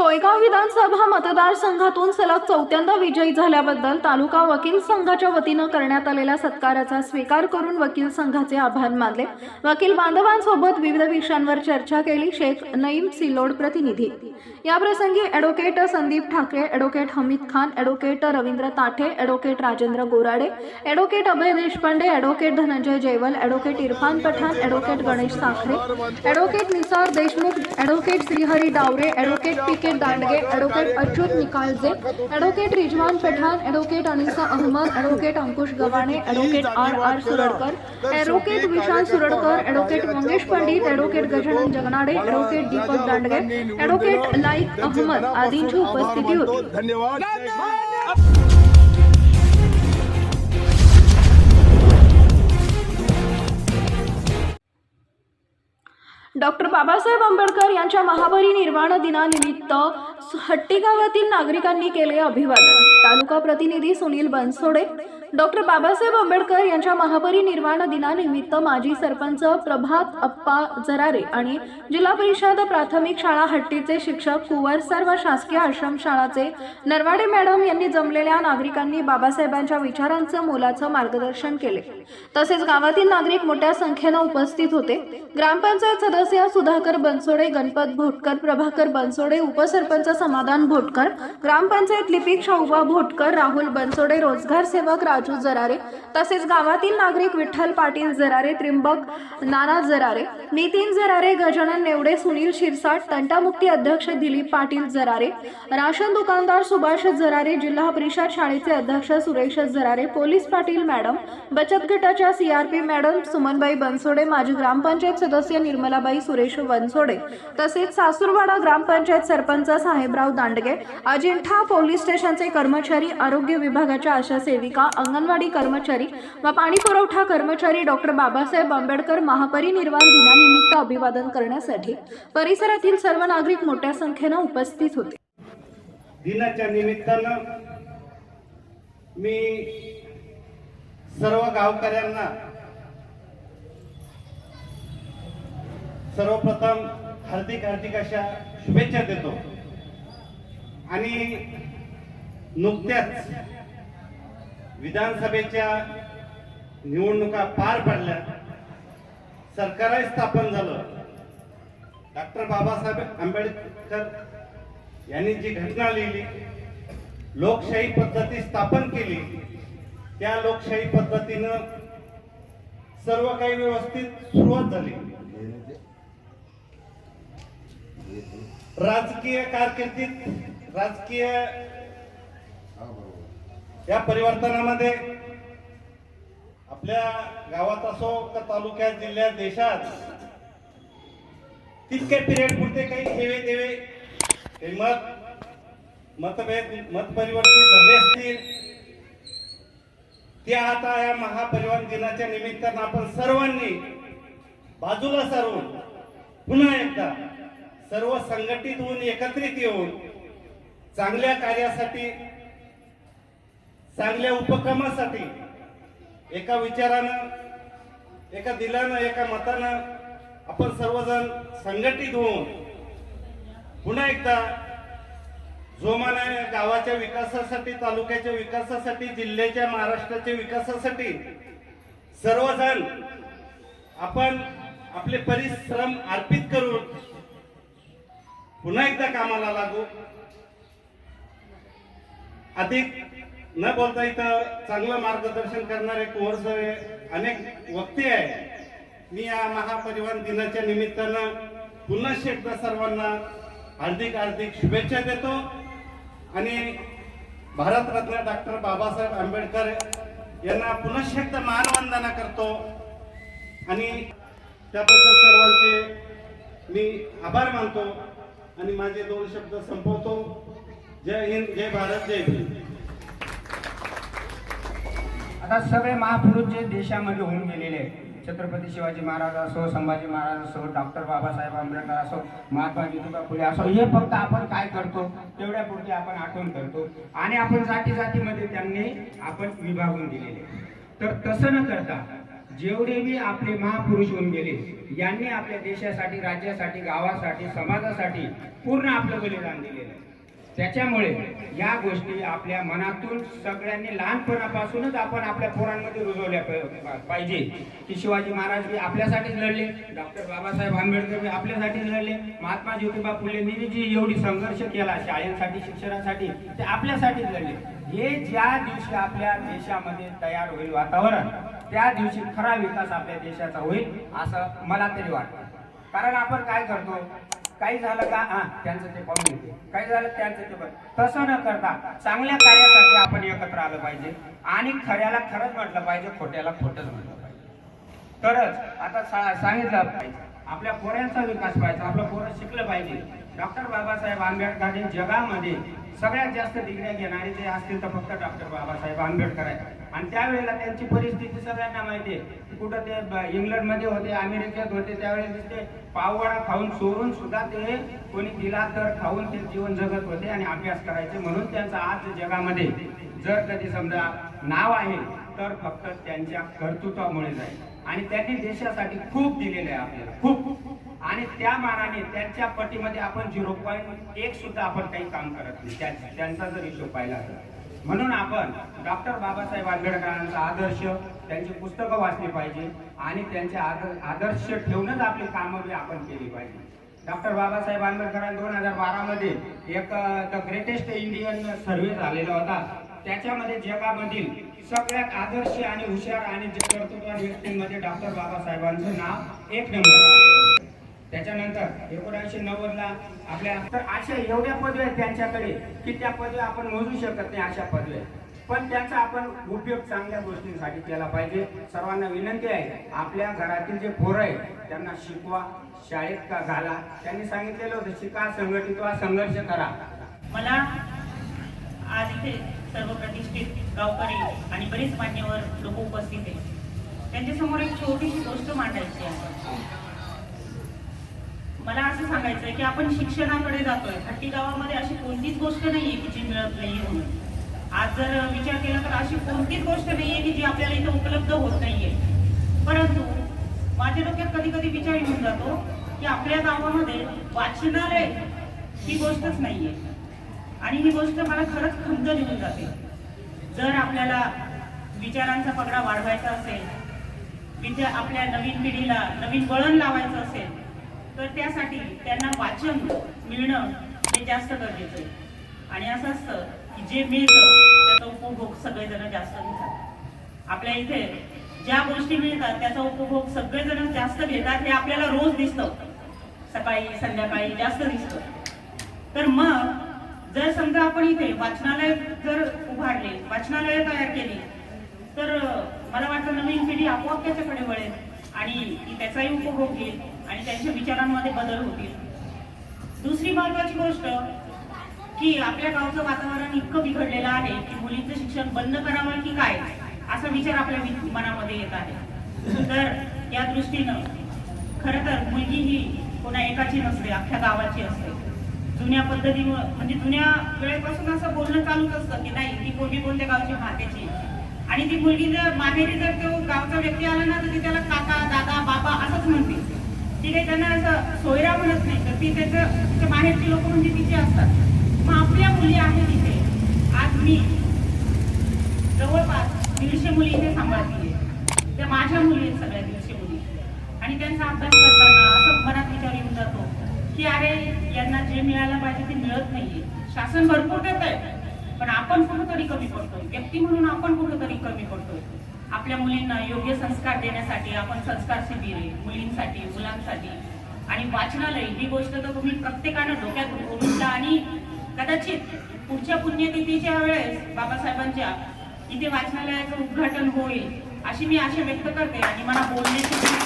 सोयगाव विधानसभा मतदारसंघातून सलग चौथ्यांदा विजयी झाल्याबद्दल तालुका वकील संघाच्या वतीनं करण्यात आलेल्या सत्काराचा स्वीकार करून वकील संघाचे आभार मानले. वकील बांधवांसोबत विविध विषयांवर चर्चा केली. शेख नईम सिलोड प्रतिनिधी. याप्रसंगी advocate Sandeep Thakre advocate Hamid Khan advocate Ravindra Tathe advocate Rajendra Gorade advocate Abhay Deshpande advocate Dhananjay Jaywal advocate Irfan Pathan advocate Ganesh Sakhare advocate Nisar Deshmukh advocate Shrihari Daware advocate P K Dandge advocate Achyut Nikalje advocate Rizwan Pathan advocate Anisa Ahmed advocate Ankush Gavhane advocate R R Suradkar advocate Vishal Suradkar advocate Mangesh Pandit advocate Gajanan Jagnade advocate Deepak Dandge advocate Laik Ahmed आदींची उपस्थिती होती. धन्यवाद. Doctor Babasaheb Ambedkar यांच्या महापरिनिर्वाण दिनानिमित्त हट्टी गावातील नागरिकांनी केले अभिवादन. तालुका प्रतिनिधी सुनील बनसोडे डॉक्टर बाबासाहेब आंबेडकर यांच्या महापरिनिर्वाण दिनानिमित्त माजी सरपंच प्रभात अप्पा जरारे आणि जिल्हा परिषद प्राथमिक शाळा हट्टीचे शिक्षक कुवर सर्व शासकीय आश्रम शाळाचे नरवाडे मॅडम यांनी जमलेल्या नागरिकांनी बाबासाहेबांच्या विचारांचं मोलाचं मार्गदर्शन केले. तसेच गावातील नागरिक मोठ्या संख्येनं उपस्थित होते. ग्रामपंचायत सदस्य सुधाकर बनसोडे गणपत भोटकर प्रभाकर बनसोडे उपसरपंच समाधान भोटकर ग्रामपंचायत लिपिक शाहूबा भोटकर राहुल बनसोडे रोजगार सेवक राजू जरारे तसेच गावातील नागरिक विठ्ठल पाटील जरारे त्रिंबक नाना जरारे नितीन जरारे गजानन नेवडे सुनील शिरसाट तंटामुक्ती अध्यक्ष दिलीप पाटील जरारे राशन दुकानदार सुभाष जरारे जिल्हा परिषद शाळेचे अध्यक्ष सुरेश जरारे पोलीस पाटील मॅडम बचत गटाच्या सीआरपी मॅडम सुमनबाई बनसोडे माजी ग्रामपंचायत सदस्य निर्मलाबाई सुरेश बनसोडे तसेच सासूरवाडा ग्रामपंचायत सरपंच साहेब साहेबराव दांडगे अजिंठा पोलीस स्टेशनचे कर्मचारी आरोग्य विभागाच्या आशा सेविका अंगणवाडी कर्मचारी व पाणी पुरवठा कर्मचारी डॉक्टर बाबासाहेब आंबेडकर महापरिनिर्वाण दिनानिमित्त अभिवादन करण्यासाठी परिसरातील सर्व नागरिक मोठ्या संख्येनं उपस्थित होते. दिनाच्या निमित्तानं मी सर्व गावकऱ्यांना सर्वप्रथम हार्दिक हार्दिक अशा शुभेच्छा देतो. आणि नुकत्याच विधानसभेच्या निवडणुका पार पडल्या. सरकारही स्थापन झालं. डॉक्टर बाबासाहेब आंबेडकर यांनी जी घटना लिहिली लोकशाही पद्धती स्थापन केली त्या लोकशाही पद्धतीनं सर्व काही व्यवस्थित सुरुवात झाली. राजकीय कारकिर्दीत राजकीय या परिवर्तनामध्ये आपल्या गावात असो का तालुक्यात जिल्ह्यात देशात तितके पिरियड पुरते काही हेवे देवे. हे मत मतभेद मत परिवर्तित झाले असतील ते आता या महापरिवहन दिनाच्या निमित्तानं आपण सर्वांनी बाजूला सारून पुन्हा एकदा सर्व संघटित होऊन एकत्रित येऊन चांगल्या कार्यासाठी चांगल्या उपक्रमासाठी एका विचारानं एका दिलानं एका मतानं आपण सर्वजण संघटित होऊन पुन्हा एकदा जोमाने गावाच्या विकासासाठी तालुक्याच्या विकासासाठी जिल्ह्याच्या महाराष्ट्राच्या विकासासाठी सर्वजण आपण आपले परिश्रम अर्पित करून पुन्हा एकदा कामाला लागू. अधिक न बोलता इथं चांगलं मार्गदर्शन करणारे कोर्स अनेक वक्ते आहे मी या महापरिवहन दिनाच्या निमित्तानं पुन्हा एकदा सर्वांना हार्दिक हार्दिक शुभेच्छा देतो. आणि भारतरत्न डॉक्टर बाबासाहेब आंबेडकर यांना पुन्हा एकदा मानवंदना करतो. आणि त्याबद्दल सर्वांचे मी आभार मानतो. आणि माझे दोन शब्द संपवतो. जय हिंद जय भारत जय आता सगळे महापुरुष जे देशामध्ये होऊन गेलेले आहेत छत्रपती शिवाजी महाराज असो संभाजी महाराज असो डॉक्टर बाबासाहेब आंबेडकर असो महात्मा ज्योतिबा फुले असो हे फक्त आपण काय करतो? तेवढ्या पुरते आपण आठवण करतो. आणि आपण जाती जातीमध्ये त्यांनी आपण विभागून दिलेले तर तसं न करता जेवढे बी आपले महापुरुष होऊन गेले यांनी आपल्या देशासाठी राज्यासाठी गावासाठी समाजासाठी पूर्ण आपलं बलिदान दिलेलं आहे. त्याच्यामुळे या गोष्टी आपल्या मनातून सगळ्यांनी लहानपणापासूनच आपण आपल्या पोरांमध्ये रुजवल्या पाहिजे. की शिवाजी महाराज बी आपल्यासाठीच लढले डॉक्टर बाबासाहेब आंबेडकर बी आपल्यासाठीच लढले महात्मा ज्योतिबा फुलेंनी जी एवढी संघर्ष केला शाळेसाठी शिक्षणासाठी ते आपल्यासाठीच लढले. हे ज्या दिवशी आपल्या देशामध्ये तयार होईल वातावरण त्या दिवशी खरा विकास आपल्या देशाचा होईल असं मला तरी वाटतं. कारण आपण काय करतो काही झालं का? हा त्यांचं ते पाहून येते काही झालं त्यांचं ते पाहून. तसं न करता चांगल्या कार्यासाठी आपण एकत्र आलं पाहिजे. आणि खऱ्याला खरंच म्हटलं पाहिजे खोट्याला खोटंच म्हटलं पाहिजे. तरच आता सांगितलं पाहिजे. आपल्या पोऱ्यांचा विकास पाहिजे आपलं पोरं शिकलं पाहिजे. डॉक्टर बाबासाहेब आंबेडकर जगामध्ये सगळ्यात जास्त डिग्र्या घेणारे जे असतील तर फक्त डॉक्टर बाबासाहेब आंबेडकर आहेत. आणि त्यावेळेला त्यांची परिस्थिती सगळ्यांना माहिती आहे. कुठं ते इंग्लंडमध्ये होते अमेरिकेत होते त्यावेळेस ते पाववाडा खाऊन चोरून सुद्धा ते कोणी दिला तर खाऊन ते जीवन जगत होते आणि अभ्यास करायचे म्हणून त्यांचा आज जगामध्ये जर कधी समजा नाव आहे तर फक्त त्यांच्या कर्तृत्वामुळे जाईल. आणि त्यांनी देशासाठी खूप दिलेलं आहे आपल्याला खूप. आणि त्या मानाने त्यांच्या पटीमध्ये आपण झिरो पॉईंट एक सुद्धा आपण काही काम करत नाही. त्यांचा जर हिशोब पाहिला तर. म्हणून आपण डॉक्टर बाबासाहेब आंबेडकरांचा आदर्श त्यांची पुस्तकं वाचली पाहिजे आणि त्यांचे आदर आदर्श ठेवूनच आपली कामं बी आपण केली पाहिजे. डॉक्टर बाबासाहेब आंबेडकरांनी दोन हजार बारामध्ये एक द ग्रेटेस्ट इंडियन सर्व्हे झालेला होता. त्याच्यामध्ये जगामधील सगळ्यात आदर्श आणि हुशार आणि कर्तृत्वान व्यक्तींमध्ये डॉक्टर बाबासाहेबांचं नाव एक नंबर त्याच्यानंतर एकोणीसशे नव्वद ला आपल्या तर अशा एवढ्या पदव्या आहेत त्यांच्याकडे की त्या पदव्या आपण मोजू शकत नाही अशा पदव्या. पण त्याचा आपण उपयोग चांगल्या गोष्टींसाठी केला पाहिजे. सर्वांना विनंती आहे आपल्या घरातील जे पोरं आहेत त्यांना शिकवा शाळेत का घाला. त्यांनी सांगितलेलं होतं शिका संघटित व्हा संघर्ष करा. मला आज इथे सर्व प्रतिष्ठित गावकरी आणि बरेच मान्यवर लोक उपस्थित आहेत. त्यांच्यासमोर एक छोटीशी गोष्ट मांडायची आहे. मला असं सांगायचं आहे की आपण शिक्षणाकडे जातोय. हट्टी गावामध्ये अशी कोणतीच गोष्ट नाहीये की जी मिळत नाहीये म्हणून. आज जर विचार केला तर अशी कोणतीच गोष्ट नाहीये की जी आपल्याला इथं उपलब्ध होत नाहीये. परंतु माझ्या डोक्यात कधी कधी विचार येऊन जातो की आपल्या गावामध्ये वाचनालय ही गोष्टच नाहीये. आणि ही गोष्ट मला खरंच खंत देऊन जाते. जर आपल्याला विचारांचा पगडा वाढवायचा असेल विद्या आपल्या नवीन पिढीला नवीन वळण लावायचं असेल तर त्यासाठी त्यांना वाचन मिळणं हे जास्त गरजेचं आहे. आणि असं असतं की जे मिळतं त्याचा उपभोग सगळेजण जास्त घेतात. आपल्या इथे ज्या गोष्टी मिळतात त्याचा उपभोग सगळेजण जास्त घेतात हे आपल्याला रोज दिसतं. सकाळी संध्याकाळी जास्त दिसतं. तर मग जर समजा आपण इथे वाचनालय जर उभारले वाचनालय तयार केली तर मला वाटतं नवीन पिढी आपोआप त्याच्याकडे वळेल आणि त्याचाही उपभोग घेईल. आणि त्यांच्या विचारांमध्ये बदल होतील. दुसरी महत्वाची गोष्ट की आपल्या गावचं वातावरण इतकं बिघडलेलं आहे की मुलींचं शिक्षण बंद करावं की काय असा विचार आपल्या मनामध्ये येत आहे. तर या दृष्टीनं खरं तर मुलगी ही कोणा एकाची नसते अख्ख्या गावाची असते. जुन्या पद्धतीमुळे म्हणजे जुन्या वेळेपासून असं बोलणं चालूच असतं की नाही ती मुलगी कोणत्या गावची मातेची आणि ती मुलगी जर माहेरी जर तो गावचा व्यक्ती आला ना तर ती त्याला काका दादा बाबा असंच म्हणते. ती काही त्यांना असं सोयरा म्हणत नाही तर ती त्याचं तिच्या माहेरची लोक म्हणजे तिचे असतात. मग आपल्या मुली आहेत तिथे आज मी जवळपास दीडशे मुली इथे सांभाळतीये. त्या माझ्या मुली आहेत सगळ्या दीडशे मुली. आणि त्यांचा अभ्यास करताना असं मनात विचार येऊन जातो की अरे यांना जे मिळायला पाहिजे ते मिळत नाहीये. शासन भरपूर देत आहे पण आपण कुठंतरी कमी पडतोय. व्यक्ती म्हणून आपण कुठंतरी कमी पडतोय. आपल्या मुलींना योग्य संस्कार देण्यासाठी आपण संस्कार शिबिरे मुलींसाठी मुलांसाठी आणि वाचनालय ही गोष्ट तर तुम्ही प्रत्येकानं डोक्यात घालून आणि कदाचित पुढच्या पुण्यतिथीच्या वेळेस बाबासाहेबांच्या इथे वाचनालयाचं उद्घाटन होईल अशी मी आशा व्यक्त करते आणि मला बोलण्याची